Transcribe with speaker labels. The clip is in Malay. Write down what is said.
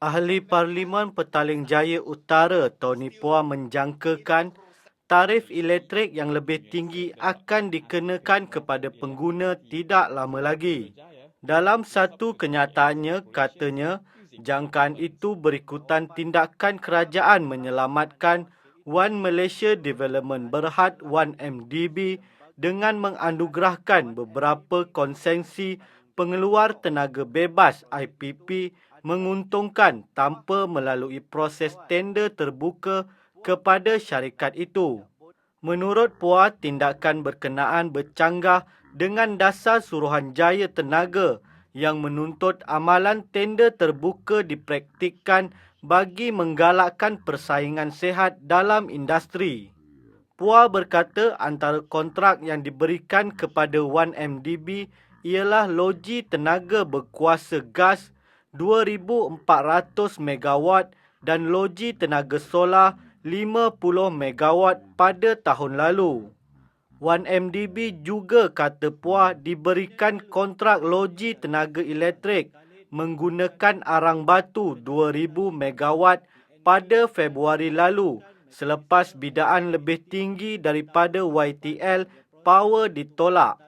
Speaker 1: Ahli Parlimen Petaling Jaya Utara Tony Phua menjangkakan tarif elektrik yang lebih tinggi akan dikenakan kepada pengguna tidak lama lagi. Dalam satu kenyataannya, katanya jangkaan itu berikutan tindakan kerajaan menyelamatkan One Malaysia Development Berhad 1MDB dengan menganugerahkan beberapa konsensi pengeluar tenaga bebas IPP menguntungkan tanpa melalui proses tender terbuka kepada syarikat itu. Menurut Puah, tindakan berkenaan bercanggah dengan dasar Suruhanjaya Tenaga yang menuntut amalan tender terbuka dipraktikkan bagi menggalakkan persaingan sehat dalam industri. Puah berkata antara kontrak yang diberikan kepada 1MDB ialah loji tenaga berkuasa gas 2,400 megawatt dan loji tenaga solar 50 megawatt pada tahun lalu. 1MDB juga kata Puah diberikan kontrak loji tenaga elektrik menggunakan arang batu 2000 megawatt pada Februari lalu selepas bidaan lebih tinggi daripada YTL Power ditolak.